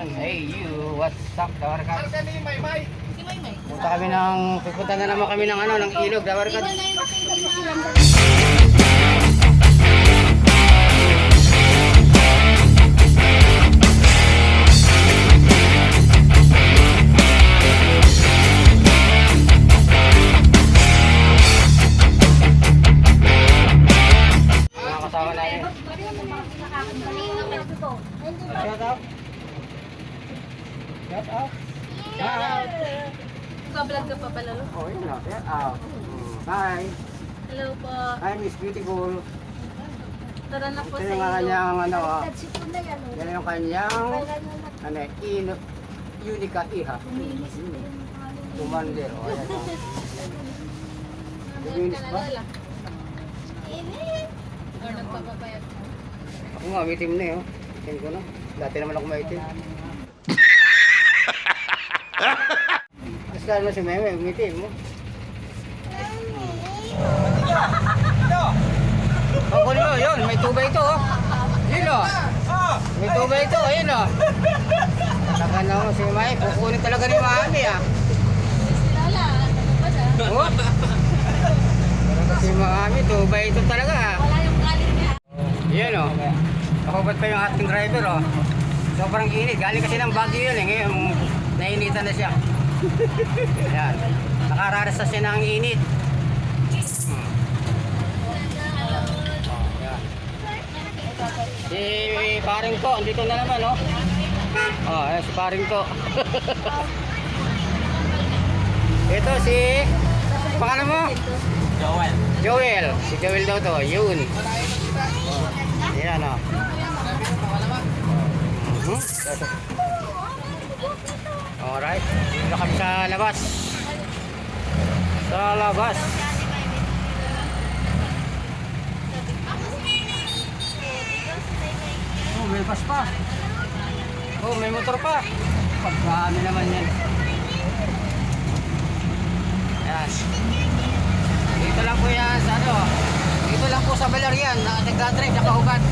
Ayan, hey you, what's up, Dawarkat? Si May May. Punta kami ng, pupunta na naman kami ng ano, ng ilog, Dawarkat. Namin. Shout out. Shout out. Shout out. Nagbablog ka pa pala, no? Oh, yun na. Shout out. Hi. Hello po. Hi, Miss Beautiful. Tara na po Ito sa yung iyo. kanyang ano, ah, yan yung kanyang ano, in, Unica Iha. Commander. Oh, ayan, oh. Ngayon Luminis ka ba? na lala. Or nagpapapayat. Ako nga, itim na eh. Oh. Itim ko na. Dati naman ako maitim. Lalo na si Meme, umitim mo. Oh, kunin mo, yun, may tubay ito oh. Yun oh. May tubay ito, ayun oh. Talaga naman si Meme, kukunin talaga ni Mami ah. Lala, ano ba na? Oh. Talaga si Mami, tubay ito talaga ah. Wala yung galing niya. Yan o. Nakubad pa yung ating driver o. Sobrang init. Galing kasi ng Baguio yun eh. Ngayon, nainitan na siya. Yan. Nakararas na siya ng init. Hmm. Oh. Si paring to, andito na naman o. Oh, ayan si paring to. Ito si... Pangalan mo? Joel. Joel. Si Joel daw to. Yun. Ayan o. Mhm. Alright. Dito kami sa labas. Sa labas. Oh, may bus pa. Oh, may motor pa. Pagkami naman yan. Ayan. Dito lang po yan sa ano. Dito lang po sa Valerian na nagdadrive sa Kahugat.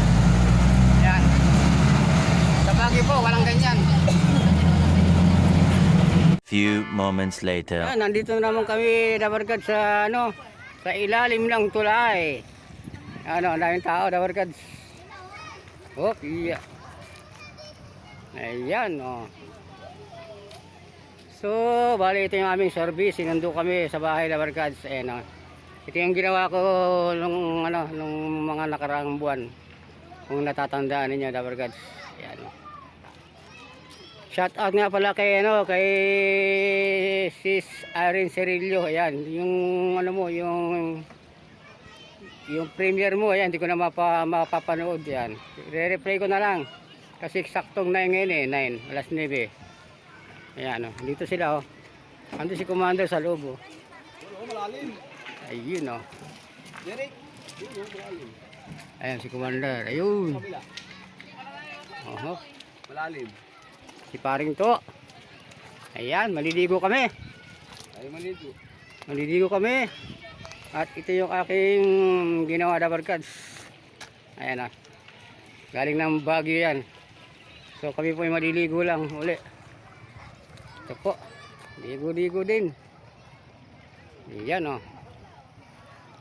Yan. Sa Baguio po, walang ganyan. Few moments later. Yan, nandito na naman kami dabarkad sa ano, sa ilalim ng tulay. Ano, ang daming tao dabarkad. Oh, iya. Ayan, oh. So, bali ito yung aming service. Sinundo kami sa bahay dabarkad. Ayan, oh. Ito yung ginawa ko nung ano, nung mga nakaraang buwan. Kung natatandaan ninyo dabarkad. Ayan, oh. Shout out nga pala kay ano kay Sis Irene Cerillo. Ayan, yung ano mo, yung yung premiere mo, ayan, hindi ko na mapa, mapapanood yan. Re-replay ko na lang. Kasi saktong 9 ngayon eh, 9, alas 9. Ayan, oh, dito sila oh. Ando si Commander sa loob oh. Malalim. Ayun oh. Derek. Ayan si Commander. Ayun. Oho. Malalim. Si paring to. Ayan, maliligo kami. Ay, maligo. Maliligo kami. At ito yung aking ginawa na barkads. Ayan ah. Galing ng Baguio yan. So kami po ay maliligo lang uli. Ito po. Ligo-ligo din. Ayan oh.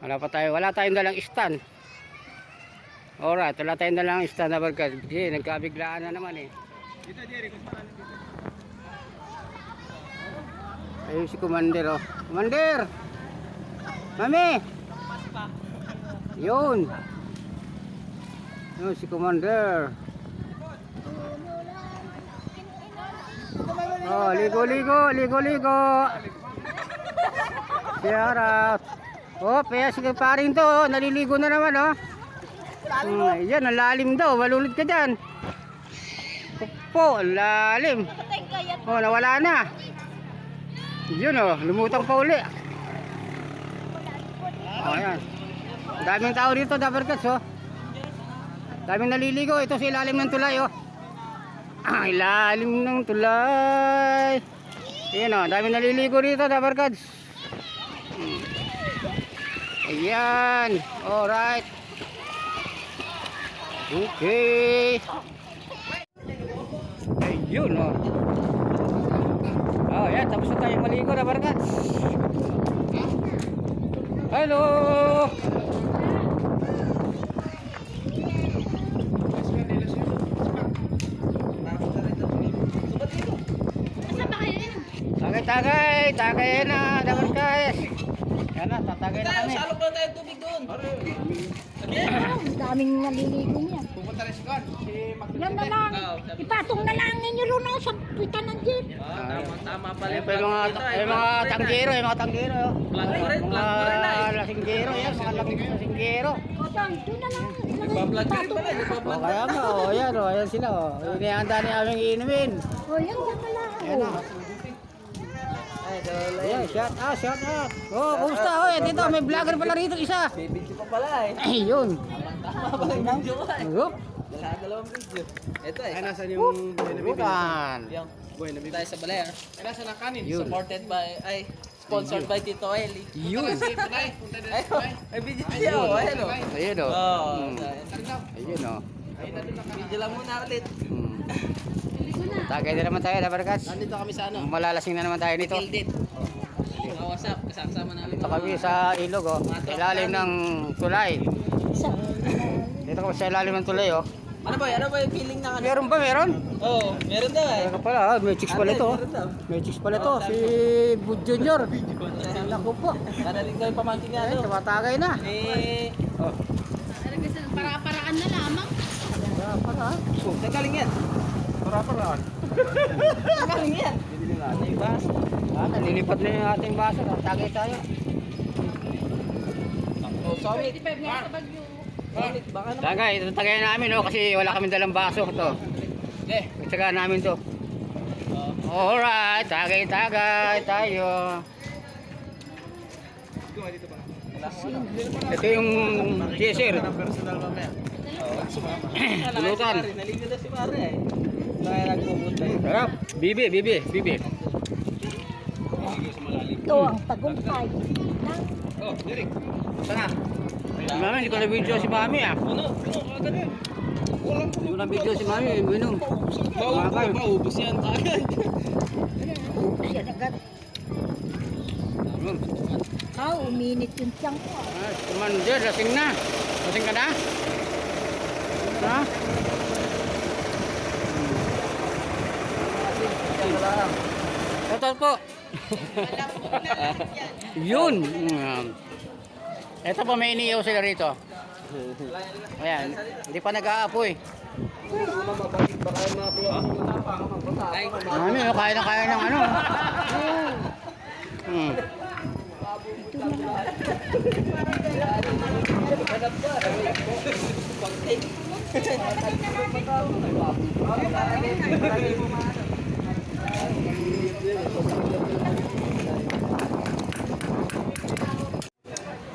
Wala pa tayo. Wala tayong dalang stand. Alright, wala tayong dalang stand na barkads. Kasi nagkabiglaan na naman eh. Dito, Derek. Mas malalim dito. Si Commander oh. Commander! Mami! Yun! Yun si Commander. Oh, ligo, ligo, ligo, ligo. Shout Oh, kaya si paring to, oh, naliligo na naman oh. Hmm, yan, ang lalim daw, malulod ka dyan. Po, ang lalim. Oh, nawala na. Yun oh, lumutang pa uli. Oh, ayan. Daming tao dito, Dabarkats oh. Daming naliligo. Ito sa ilalim ng tulay oh. Ah, ilalim ng tulay. Ayan oh, daming naliligo dito, Dabarkats. Hmm. Ayan. Alright. Okay. Yun, oh. Oh, yan. Tapos na tayo maligo na, barkas. Hello! Tagay, tagay. Tagay na, barkas. Yan na, tatagay na kami. Salog ba tayo tubig doon? Ang daming naliligo niya. Pupunta rin si Mac. Yan na lang. Ipatong na lang ninyo rin ako sa pitan ng jeep. Tama pala Ayun pa yung mga, yung mga tanggero, yung mga tanggero. Plug rin, plug mo rin Mga lasinggero, yan, mga lasing- lasinggero. O, bang, doon na lang. Nagpa-plug ka rin pala. O Nagpa-plug. kaya nga, o yan, o, ayan sila, inihanda ni aming inumin. O, yan, yan na lang. Ayan na. Ayan, shout out, shout out. Oh, kumusta? Oh, eh, dito, may vlogger pala rito, isa. Bibidyo pa pala eh. Ay, yun. Tama pala yung video ko eh. Wala dalawang video. Ito eh. Ay, nasan yung Bukan. Yung tayo sa Baler. Ay, nasan ang kanin? Yun. Supported by, ay, sponsored by Tito Eli. Yun. Ay, ay video siya oh. Ayun oh. Ayun, o. Oo. Hmm. Ayun, o. Video lang muna ulit. Hmm. Tagay na naman tayo, Dabarkas. Nandito kami sa ano? Malalasing na naman tayo nito. Kildit. Mga WhatsApp, kasama namin. Dito kami sa ilog, oh. Sa ilalim ng tulay. Sa, Dito kami sa ilalim ng tulay, oh. Ano ba? Ano ba yung feeling na ano? Meron ba, meron? Oo, oh, meron daw eh. Meron pala, ah. may chicks pala ito. Meron daw. May chicks pala ito, si Bud Junior. Naku po. Para rin daw yung pamangkin niya Ay, ano. tumatagay na. Eh, Oh, Para-paraan na lamang. para, para. ah. oh, saan galing yan? Para, para. Saan galing yan? Ano yung baso? Ah, nalilipat na yung ating baso. Tatagay tayo. Oh, sorry. 25 nga sa bagyo. Tagay, ito tagay namin, oh, kasi wala kaming dalang baso. Ito. Eh, Tsaga namin to. oh. Alright, tagay-tagay tayo. Ito yung chaser. Eh. Sarap. Bibi, bibi, bibi. ito ang tagumpay. Oh, Derek. Sana. Mami, hindi ko na video si Mami ah. Ano? Ano? Agad eh. Walang Hindi ko na video si Mami, minum. Maubos, maubos yan agad. siya agad. Ah, uminit yung tiyang ko. ah. Ah, Commander, lasing na. Lasing ka na? Ha? Ito po. Yun. Mm. Ito pa may iniyaw sila rito. Ayan, hindi pa nag-aapoy. Mami, oh, kaya na kaya ng ano. Hmm.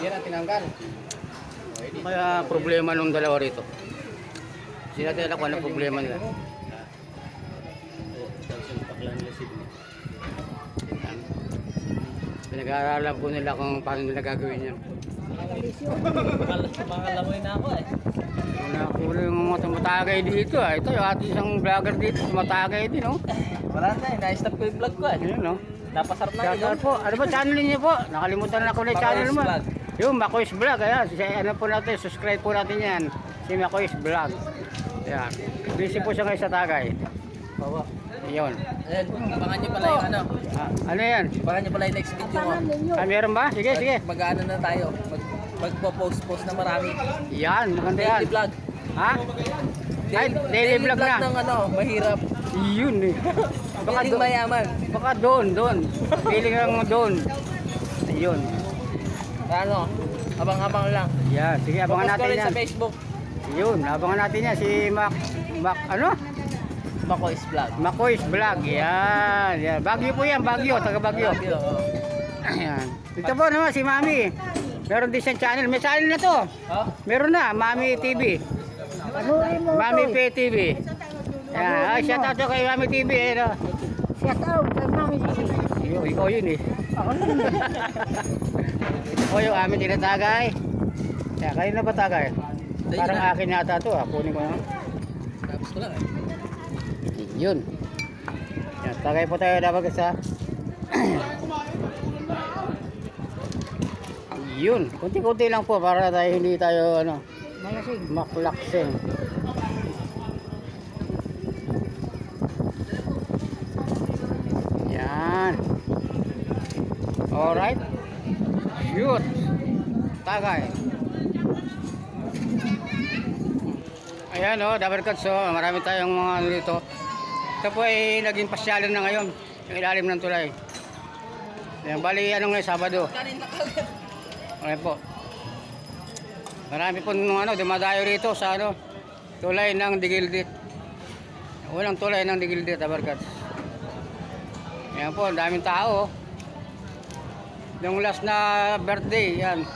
Yan ang tinanggal. Kaya problema nung dalawa rito. Sila natin alam kung problema nila. Pinag-aaralan po nila kung paano nila gagawin yan. makalamoy na ako eh. Una ko yung mga tumatagay dito ah. Ito yung ating isang vlogger dito, tumatagay din oh. Wala na eh. Na-stop ko yung vlog ko eh. Ayun oh. Napasarap na out po. Ano ba channel niyo po? Nakalimutan na ako na yung channel mo. Vlog. Yung Makoy's Vlog. Ayan. Si, ano po natin, subscribe po natin yan. Si Makoy's Vlog. Ayan. Busy po siya ngayon sa tagay. Bawa. Ayun. Ayan, abangan nyo pala yung ano. Ah, ano yan? Abangan nyo pala yung next video ko. Ah, meron ba? Sige, sige. Mag-ano na tayo. Mag magpo-post-post na marami. Yan, maganda yan. Daily vlog. Ha? Ay, daily vlog na. ng ano, mahirap. Yun eh. Baka, Feeling do, mayaman. baka doon, doon. Feeling lang doon. Ayun. Ano, abang-abang lang. Yan, sige, abangan ko natin rin yan. sa Facebook. Yun, abangan natin yan. Si Mac, Mac, ano? Makoy's Vlog. Makoy's Vlog. Yan, yan. Bagyo po yan, Bagyo, taga Bagyo. Bagyo, oo. Ayan. Dito po naman si Mami. Meron din siyang channel. May channel na to. Oh, Meron na, Mami TV. Panuhin mo Mami ito. P TV. Yan, ay, shout out to kay Mami TV. Eh, no? Shout out kay Mami. Ikaw, ikaw yun eh. Ako. O yung amin tinatagay. Yan, kayo na ba tagay? Parang akin yata to ah. Kunin ko na. tapos ko lang eh. Yun. Yan, tagay po tayo dapat sa Yun, kunti-kunti lang po para tayo hindi tayo ano, Malasig. maklaksing. Yan. Alright. Shoot. Tagay. Ayan o, oh, double cuts o. Marami tayong mga ano dito. Ito po ay naging pasyalan na ngayon. Yung ilalim ng tulay. Ayan, bali ano ngayon, Sabado. Okay po. Marami po nung ano, dumadayo rito sa ano, tulay ng Digildit. Walang tulay ng Digildit, Abarkat. Ayan po, daming tao. oh. Yung last na birthday, yan.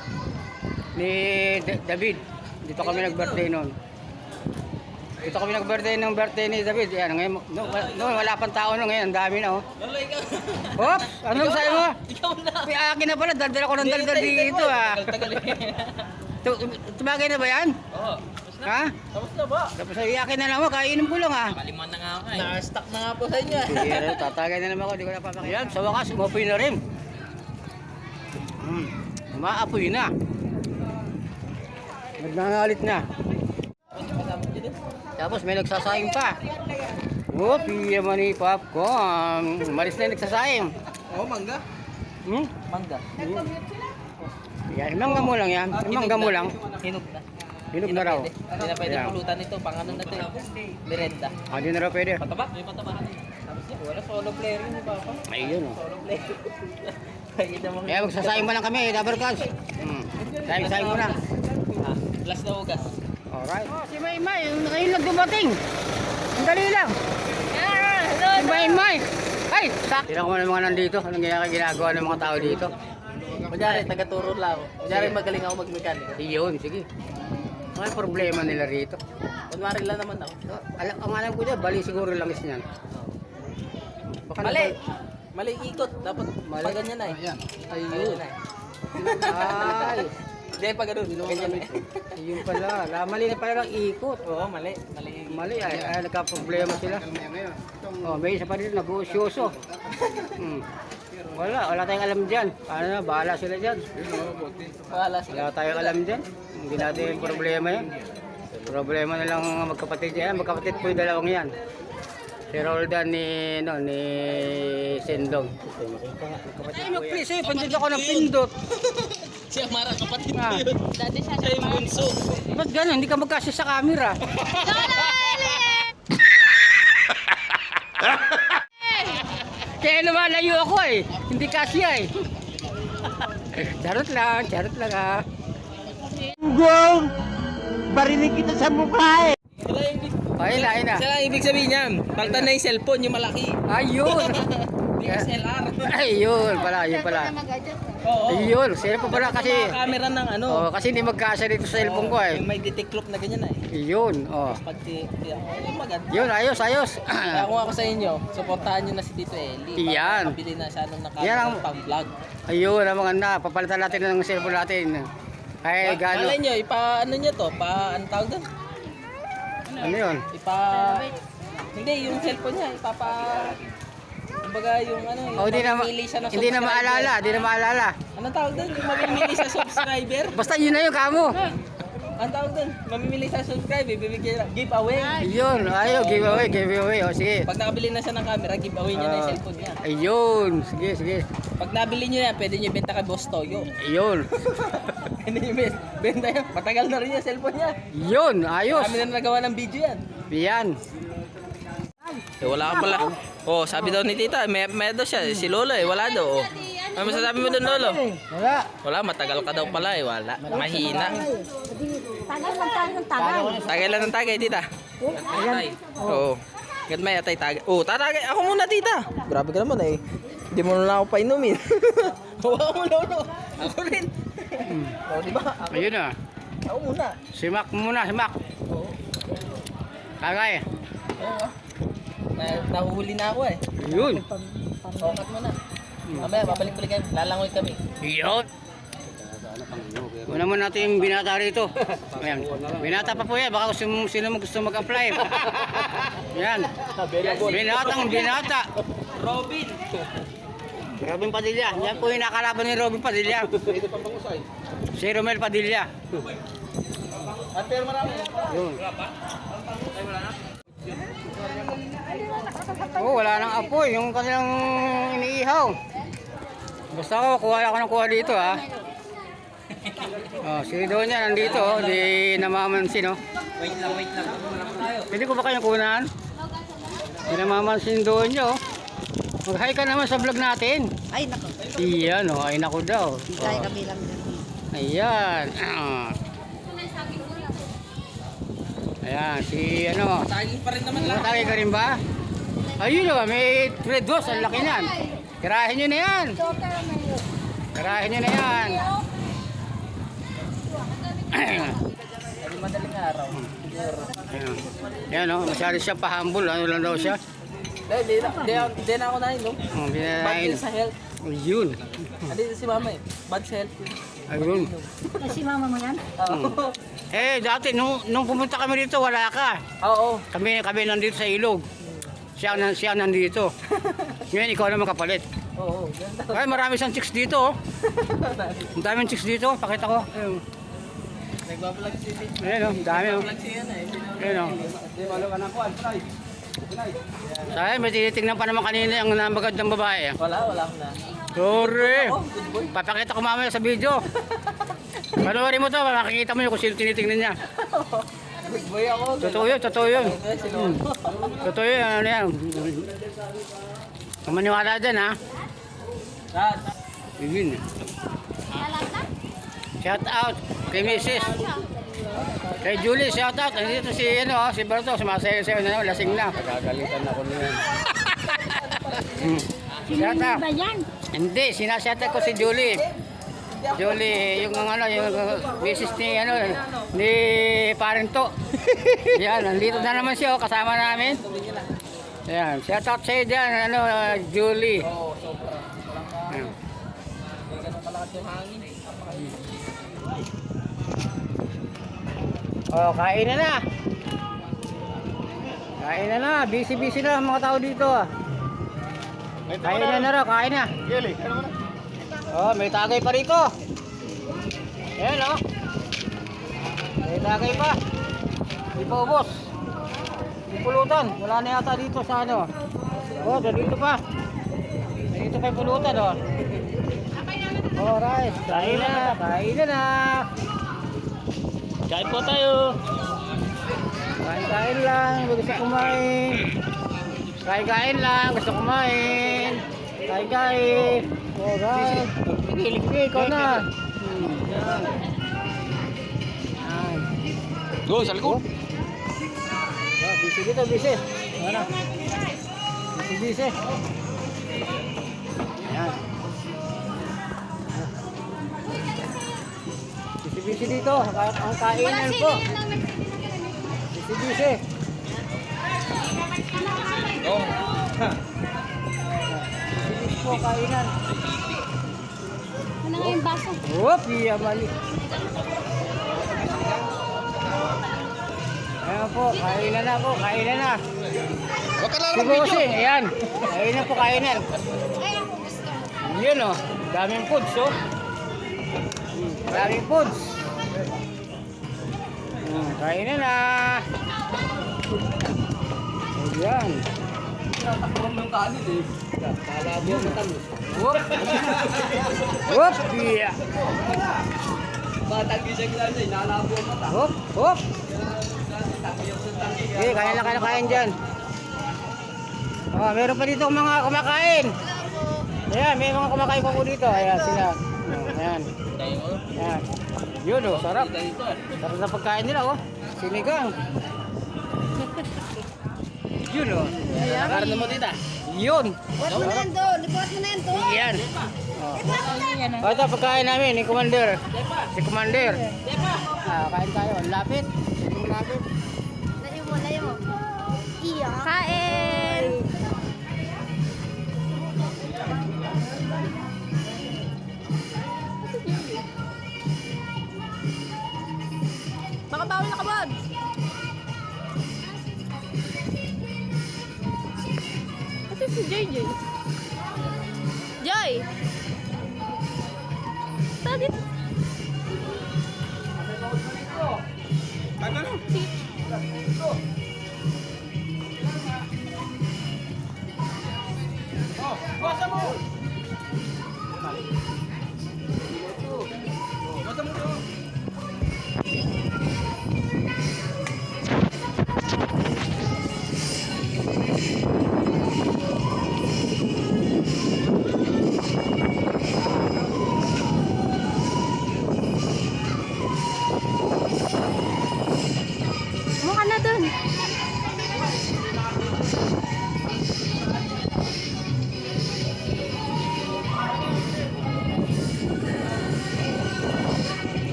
Ni D- David. Dito kami nag-birthday noon. Dito kami nag-birthday ng birthday ni David. Yan, ngayon, no, wala, no, wala pang tao no, ngayon, ang dami na oh. Lolo, ikaw. Oops! Anong sabi mo? Ikaw na. May akin na pala, daldal ako ng daldal dito ah. Tagal-tagal eh. Tu- Tumagay na ba yan? Oo. Tapos na. Ha? Tapos na ba? Tapos ay akin na lang ako, kainom ko lang ah. Kaliman na nga ako eh. Na-stuck na nga po sa inyo. Pero tatagay na naman ako, di ko napapakita. Yan, sa wakas, umapoy na rin. Hmm, umaapoy na. Nagnangalit na. Tapos may nagsasayang pa. Oh, piya man ni popcorn. Malis na yung nagsasayang. Oh, mangga. Hmm? Mangga. Yan, mangga mo lang yan. Mangga mo lang. Hinog na. Hinog na raw. Hindi na pwede pulutan ito. Pang ano na ito eh. Merenda. Ah, di na raw pwede. Pataba? May pataba Tapos niya, wala solo player yun ni Papa. Ayun oh. Solo player. Kaya magsasayang mo lang kami, Dabarkas. Hmm. Sayang-sayang mo na. Ah, last na ugas. Alright. Oh, si Maymay, ngayon lang dumating. Ang dali lang. Si Maymay. Ay, sak. Tingnan ko muna mga nandito. Anong ginagawa ginagawa ng mga tao dito? Kunyari, taga-turo lang ako. Kunyari, magaling ako mag-mechanic. Iyon, sige. Ano problema nila rito? Kunwari lang naman ako. Alam, ang alam ko dyan, bali siguro lang is niyan. Baka Mali! Mali ikot. Dapat Mali. ganyan na eh. Ayan. Ayun. Ay, Hindi, pag ganun. Ganyan na eh. yun pala. La, mali na pala ang ikot. Oo, mali. Mali. Mali, ay, ay nagka-problema sila. Oh, may isa pa rin nag-uusyoso. Hmm. Wala, wala tayong alam dyan. Ano na, bahala sila dyan. Wala sila. Wala tayong alam dyan. Hindi natin yung problema yan. Problema na lang ang magkapatid yan. Magkapatid po yung dalawang yan. Si Roldan ni, no, ni Sendong. Ay, mag-please eh. Pindot ako ng pindot. Si Amara, kapatid Ah. ko yun. Dati siya Siya yung bunso. Ba't gano'n? Hindi ka magkasya sa camera. Kaya lumalayo ako eh. Hindi kasya eh. charot lang, charot lang ah. Sila yung ibig, Ayun na, ayun na. sila ibig sabihin niyan. Palitan na yung cellphone, yung malaki. Ayun. DSLR. Ayun pala, ayun pala. Oo. Ayun, sila pa pala kasi. Mga camera ng ano. Oh, kasi hindi magkasya dito sa cellphone ko eh. Yung may detect lock na ganyan eh. Ayun, oh. Pag ti, maganda. Yun, ayos, ayos. Kaya kung ako sa inyo, supportahan nyo na si Tito Eli. Iyan. Pabili na siya nung Yan nakakita ang- pang vlog. Ayun, ang mga na, papalitan natin ng cellphone natin. Ay, gano. Malay nyo, ipa ano nyo to? Pa, ano tawag doon? Ano yun? Ipa... Hindi, yung cellphone niya, ipapa... Kumbaga yung ano, yung Oh, hindi na, siya ng hindi na maalala, hindi na maalala. Anong tawag doon? Yung mamimili sa subscriber? Basta yun na yun, kamo. Anong tawag doon? Mamimili sa subscriber, bibigyan giveaway. Ayun, ayaw, giveaway, giveaway. O, sige. Pag nakabili na siya ng camera, giveaway niya na yung Ah. cellphone niya. Ayun, sige, sige. Pag nabili niyo yan, pwede niyo benta kay Boss Toyo. Ayun. Bes- benta yan. Matagal na rin yung cellphone niya. Yun, ayos. Kami na nagawa ng video yan. Yan. Eh, wala ka pala. Oh, sabi daw ni tita, may, may daw siya. Si Lolo eh, wala daw. Oh. Ano masasabi mo doon, Lolo? Wala. Wala, matagal ka daw pala eh. Wala. Mahina. Tagal lang tayo ng tagal. Tagay lang ng tagay, tita. Atay. Oo. Ganun may atay tagay. Oh, tatagay. Ako muna, tita. Grabe ka naman eh. Hindi mo na ako painumin. Huwag mo, Lolo. Ako rin. Oh, di ba? Ako, Ayun na. ako muna. Si Mac muna, si Mac. Oo. Kagay. Oo. Na, nahuhuli na ako eh. Ayun. Sokat mo na. Mamaya, babalik-balik kami. Lalangoy kami. Yun. Una muna natin yung binata rito. Ayan. Binata pa po yan. Baka gusto, sino mo gusto mag-apply. Yan. Binatang binata. Robin. Robin Padilla. Yan po yung nakalaban ni Robin Padilla. Si Romel Padilla. Yun. Oh, wala nang apoy. Yung kanilang iniihaw. Basta ako, kuha ako ng kuha dito ha. Oh, si Donya nandito, oh, di namamansin oh. Wait lang, wait lang. Pwede ko ba kayong kunan? Di namamansin Donya oh. Mag-hi ka naman sa vlog natin. Ay, nako. Iyan oh, ay naku daw. Kaya Oh. kami lang dyan. Ayan. Ah. Ayan, si ano. Taging pa rin naman lang. Matay ka rin ba? Ayun oh, may red dos, ang laki niyan. Tirahin nyo na yan. Tirahin nyo na yan. Ay, madaling araw. Ayan. Ayan oh, masyado siya pa-humble. Ano lang daw siya? Hindi, hindi na ako nainom. Oh, Bad binanain. din sa health. Ayun. Andito si mama eh. Bad sa health. Ayun. Ay, si mama mo yan? Oo. Eh, dati, nung, nung pumunta kami dito, wala ka. Oo. Kami, kami nandito sa ilog. Siya, nan- siya nandito. Ngayon, ikaw naman kapalit. Oo. Ay, marami siyang chicks dito. Oh. Ang daming chicks dito. Pakita ko. Ayun. Nagbablog si. Ayun, oh. Dami. Oh. Vlog siya yan eh. Ayun, oh. Hindi, malo ka na po. Try. Say, may tinitingnan pa naman kanina ang namagandang babae. Wala, wala ko na. Sorry. Papakita ko mamaya sa video. Panoorin mo to, makikita mo yung kung sino tinitingnan niya. Good boy ako. Totoo yun, totoo yun. Sino? Totoo yun, ano yan. Maniwala dyan ha. Yun. Shout out kay Mrs. Kay Julie, shout out. Nandito si, ano, si Berto, sumasayo-sayo na naman, lasing na. Pagagalitan ako niyan. Hmm. Shout out. Ba yan? Hindi, sinashout out ko si Julie. Julie, yung ano, yung Mrs. ni, ano, ni Parento. Yan, nandito na naman siya, oh, kasama namin. Yan, shout out sa'yo dyan, ano, Julie. Yan. Oh, kain na na. Kain na na. Busy-busy na ang mga tao dito. ah. Kain na na raw, kain na. Oh, may tagay pa rito. Ayan oh. May tagay pa. Di pa ubos. Di pulutan. Wala na yata dito sa ano. Oh, dito pa. Dito pa yung pulutan oh. Alright, kain na, kain na na. Kain po tayo. Kain-kain lang, gusto kumain. Kain-kain lang, gusto kumain. Kain-kain. Alright. Pigilig ko na. Hmm, yan. Yan. Go, sa likod. Oh, busy dito, busy. Ano? Busy, busy. Busy, busy dito. Ang kainan po. Busy, busy. Oh. Busy, busy po kainan. Ano nga yung baso? Whoop, iya mali. Ayan po, kainan na po, kainan na. Huwag ka lang Si Bossy, ayan. Kainan po, kainan. Yun oh, daming foods oh. Daming foods. Hmm, kainan na. Ayan. Takbo mo yung kanin eh. Kalabo ang matamis. Whoop! Whoop! Yeah! Batang lang siya, inalabo ang mata. Hop, hop. Okay, kaya na kaya kain dyan. Oh, meron pa dito mga kumakain. Ayan, may mga kumakain po dito. Ayan, sila. Ayan. Ayan. Yun oh, sarap. Sarap na pagkain nila oh. Sinigang. Yun oh. Nakaroon mo tita. Yun. Lipat mo na yan doon. Lipat mo na yan doon. Yan. Oh. Oh, ito pagkain namin ni Commander. Si Commander. Ah, kain tayo. Ang Lapit. Ang Lapit. Layo mo, layo mo. Bawi na kabad! Ito si JJ. Jay! Tadi! Ano? Ano?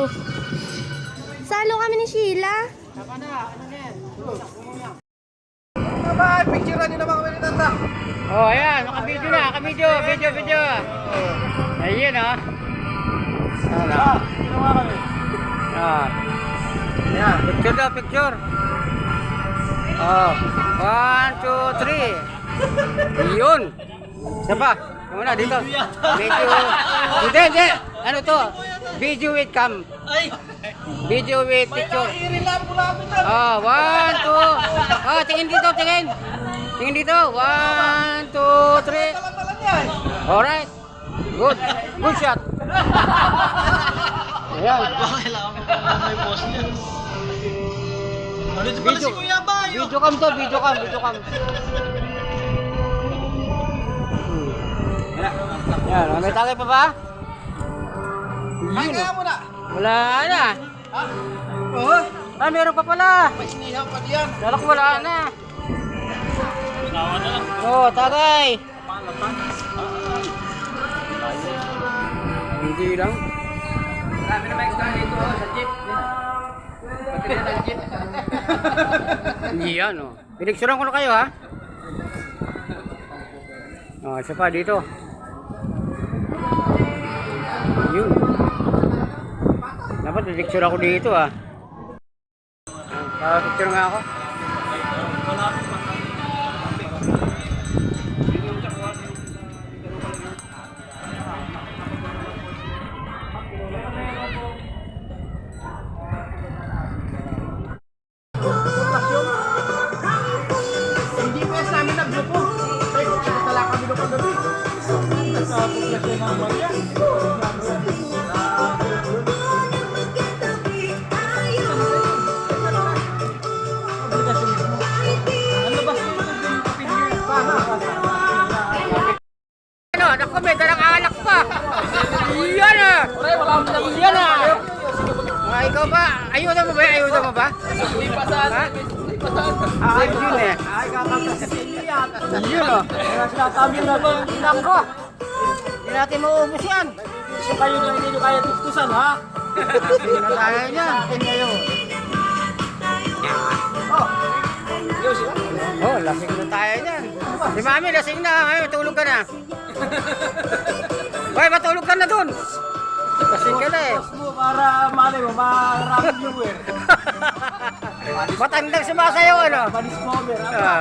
Oh. Salo kami ni Sheila. Oh, ayan, naka-video na, naka-video, video, video. Ayun, oh. Ano? Ah. Ayan, picture daw, picture. Oh, one, two, three. Yun. Isa pa. Muna, dito. Video. Hindi, hindi. Ano to? Video with cam. Video with picture. Oh, one, two. Oh, tingin dito, tingin. Tingin dito. One, two, three. Alright. Good. Good shot. Ayan. Video, video cam to, video cam, video cam. Yan, may tagay pa ba? Yun. oh. Wala na. Oo. Ah, meron pa pala. May sinihaw pa diyan. Kala ko wala na. Oo, oh, tagay. Hindi lang. Marami na may extra dito oh, sa jeep. Pati na ng jeep. Hindi yan, oh. Pinicturean ko na kayo, ha? Oh, isa pa dito. Dapat pinicture ako dito? Ah, picture nga ako. Hindi na tayo niyan. kayo. Oh, lasing na tayo niyan. Si Mami, lasing na. Ay, tulog ka na. Hoy, matulog ka na dun. Lasing ka na eh. Mo para malay mo, maraming viewer. Matandang sumasayaw ano. Manis mover, ha? Ah,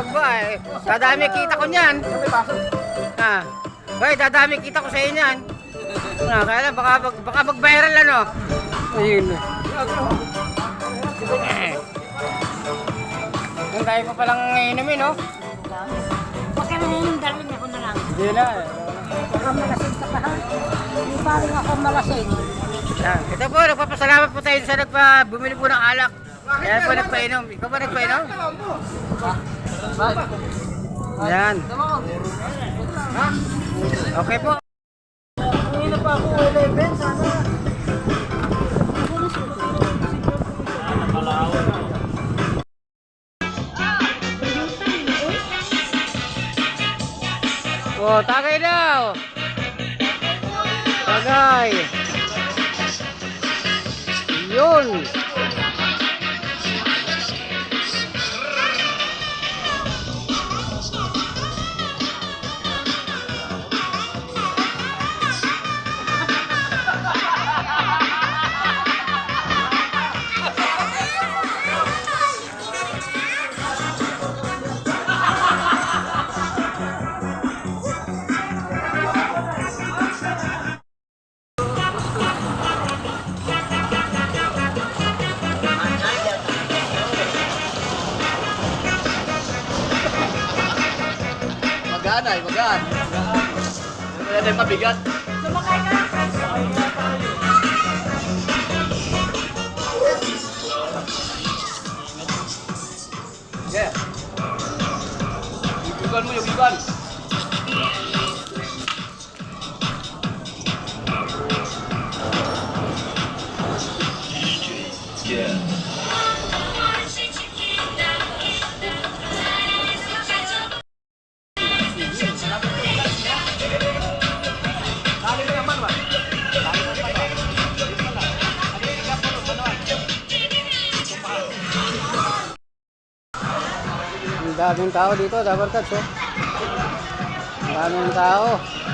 aba eh. Dadami kita ko niyan. Ah. Hoy, dadami kita ko sa inyo Ah, kaya lang baka mag, baka mag-viral ano. Ayun. Yung tayo pa palang inumin, no? Huwag ka na yung dalhin ako na lang. Hindi na. Baka malasing ka pa ha. Hindi pa rin ako malasing. Ah, ito po, nagpapasalamat po tayo sa nagpa bumili po ng alak. Kaya po nagpainom. Ikaw ba nagpainom? Yan. Okay po. Na ako 11, sana. Oh, tagay daw. Yan ay mabigat. Yeah. Yugan mo, yugan. Ang daming tao dito, Dabarkads, oh. Daming tao.